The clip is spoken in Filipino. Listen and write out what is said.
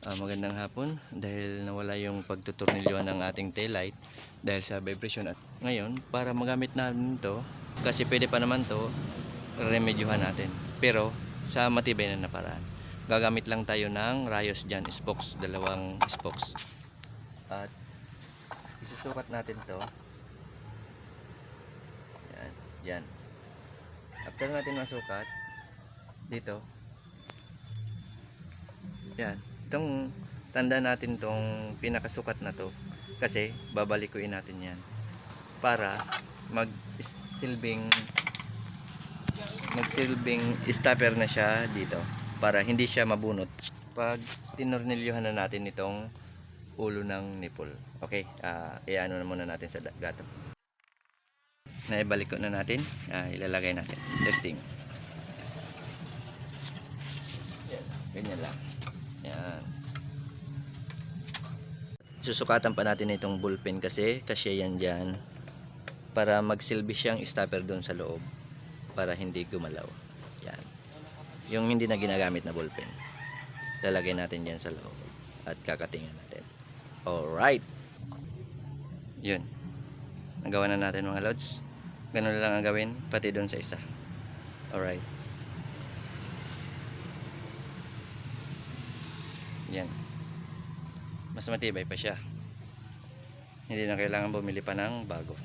Ah, magandang hapon. Dahil nawala yung pagtuturnilyo ng ating taillight dahil sa vibration. At ngayon para magamit natin to kasi pwede pa naman to remedyohan natin. Pero sa matibay na na paraan gagamit lang tayo ng rayos dyan spokes dalawang spokes. At isusukat natin to. Yan yan. After natin masukat dito. Yan itong tanda natin tong pinakasukat na to kasi babalikuin natin yan para mag silbing magsilbing stopper na siya dito para hindi siya mabunot. Pag tinornilyohan na natin itong ulo ng nipple. Okay ah iano na muna natin sa gato. Naibalik ko na natin ah, ilalagay natin. Testing. Yan ganyan lang yan. Susukatan pa natin itong ballpen kasi kasi yan dyan. Para magsilbi siyang stopper doon sa loob. Para hindi gumalaw. Yan. Yung hindi na ginagamit na ballpen lalagay natin dyan sa loob. At kakatingan natin. Alright. Yun. Nagawa na natin mga lods. Ganun lang ang gawin pati doon sa isa. Alright yan. Mas matibay pa siya. Hindi na kailangan bumili pa ng bago